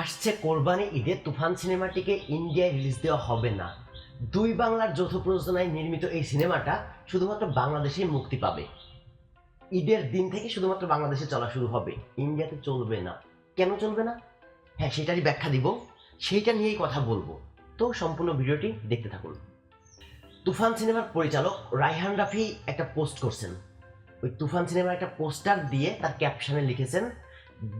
আসছে কোরবানি ঈদে তুফান সিনেমাটিকে ইন্ডিয়ায় রিলিজ দেওয়া হবে না। দুই বাংলার যৌথ প্রযোজনায় নির্মিত এই সিনেমাটা শুধুমাত্র বাংলাদেশেই মুক্তি পাবে। ঈদের দিন থেকে শুধুমাত্র বাংলাদেশে চলা শুরু হবে। ইন্ডিয়াতে চলবে না। কেন চলবে না? হ্যাঁ সেটারই ব্যাখ্যা দিব। সেইটা নিয়েই কথা বলব। তো সম্পূর্ণ ভিডিওটি দেখতে থাকুন। তুফান সিনেমার পরিচালক রাইহান রাফি একটা পোস্ট করছেন। ওই তুফান সিনেমার একটা পোস্টার দিয়ে তার ক্যাপশনে লিখেছেন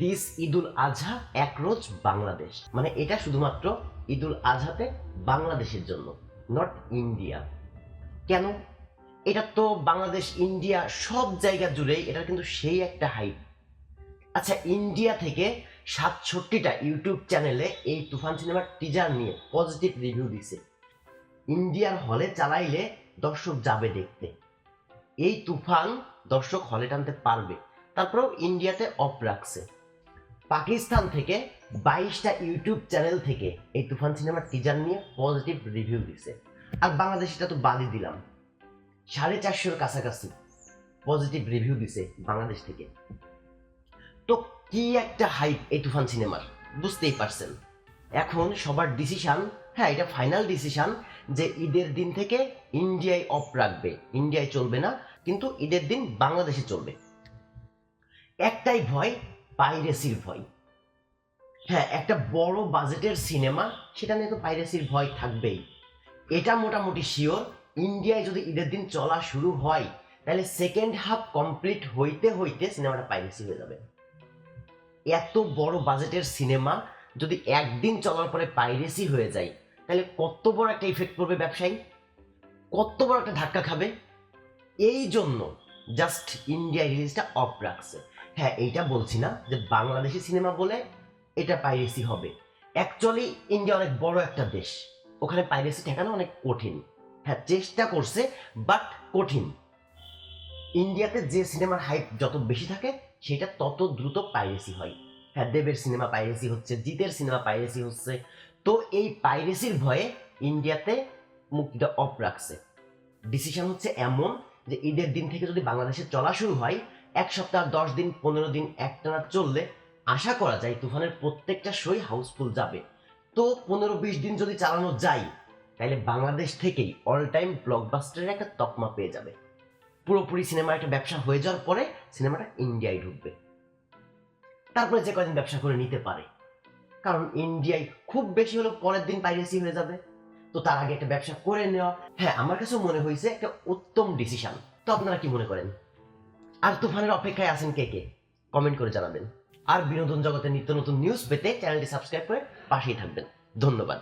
দিস ঈদুল আজহা এক রোজ বাংলাদেশ। মানে এটা শুধুমাত্র ঈদুল আজহাতে বাংলাদেশের জন্য নট ইন্ডিয়া কেন? এটা তো বাংলাদেশ ইন্ডিয়া সব জায়গা জুড়েই এটা কিন্তু সেই একটা হাইপ আচ্ছা ইন্ডিয়া থেকে সাতষট্টিটা ইউটিউব চ্যানেলে এই তুফান সিনেমার টিজার নিয়ে পজিটিভ রিভিউ দিছে। ইন্ডিয়ার হলে চালাইলে দর্শক যাবে দেখতে। এই তুফান দর্শক হলে টানতে পারবে। তারপরেও ইন্ডিয়াতে অফ রাখছে। পাকিস্তান থেকে বাইশটা ইউটিউব চ্যানেল থেকে এই তুফান সিনেমার টিজার নিয়ে পজিটিভ রিভিউ দিছে। আর বাংলাদেশিটা তো বাদই দিলাম। সাড়ে চারশোর কাছাকাছি পজিটিভ রিভিউ দিছে বাংলাদেশ থেকে। তো কি একটা হাইপ এই তুফান সিনেমার? বুঝতেই পারছেন। এখন সবার ডিসিশন হ্যাঁ এটা ফাইনাল ডিসিশন যে ঈদের দিন থেকে ইন্ডিয়ায় অফ রাখবে। ইন্ডিয়ায় চলবে না, কিন্তু ঈদের দিন বাংলাদেশে চলবে। একটাই ভয় পাইরেসির ভয়। হ্যাঁ একটা বড় বাজেটের সিনেমা সেটা নিয়ে তো পাইরেসির ভয় থাকবেই। এটা মোটামুটি শিওর ইন্ডিয়ায় যদি ঈদের দিন চলা শুরু হয়, তাহলে সেকেন্ড হাফ কমপ্লিট হইতে হইতে সিনেমাটা পাইরেসি হয়ে যাবে। এত বড় বাজেটের সিনেমা যদি একদিন চলার পরে পাইরেসি হয়ে যায়, তাহলে কত বড় একটা ইফেক্ট পড়বে ব্যবসায়ী? কত বড় একটা ধাক্কা খাবে? এই জন্য জাস্ট ইন্ডিয়া রিলিজটা অফ রাখছে। হ্যাঁ এইটা বলছি না যে বাংলাদেশি সিনেমা বলে এটা পাইরেসি হবে। অ্যাকচুয়ালি ইন্ডিয়া অনেক বড় একটা দেশ। ওখানে পাইরেসি ঠেকানো অনেক কঠিন। হ্যাঁ চেষ্টা করছে বাট কঠিন। ইন্ডিয়াতে যে সিনেমার হাইপ যত বেশি থাকে, সেটা তত দ্রুত পাইরেসি হয়। হ্যাঁ দেবের সিনেমা পাইরেসি হচ্ছে, জিতের সিনেমা পাইরেসি হচ্ছে। তো এই পাইরেসির ভয়ে ইন্ডিয়াতে মুক্তিটা অফ রাখছে। ডিসিশন হচ্ছে এমন যে ঈদের দিন থেকে যদি বাংলাদেশে চলা শুরু হয় এক সপ্তাহ, দশ দিন, পনেরো দিন একটানা চললে আশা করা যায় তুফানের প্রত্যেকটা শোই হাউসফুল যাবে। তো পনেরো, বিশ দিন যদি চালানো যায়, তাহলে বাংলাদেশ থেকেই অল টাইম ব্লকবাস্টারের একটা তকমা পেয়ে যাবে। পুরোপুরি সিনেমা একটা ব্যবসা হয়ে যাওয়ার পরে সিনেমাটা ইন্ডিয়ায় ঢুকবে। তারপরে যে কদিন ব্যবসা করে নিতে পারে। কারণ ইন্ডিয়ায় খুব বেশি হলেও পরের দিন পাইরেসি হয়ে যাবে। তো তার আগে একটা ব্যবসা করে নেওয়া। হ্যাঁ আমার কাছেও মনে হয়েছে একটা উত্তম ডিসিশন তো আপনারা কি মনে করেন? আর তুফানের অপেক্ষায় আছেন কে কে? কমেন্ট করে জানাবেন। আর বিনোদন জগতের নিত্য নতুন নিউজ পেতে চ্যানেলটি সাবস্ক্রাইব করে পাশেই থাকবেন। ধন্যবাদ।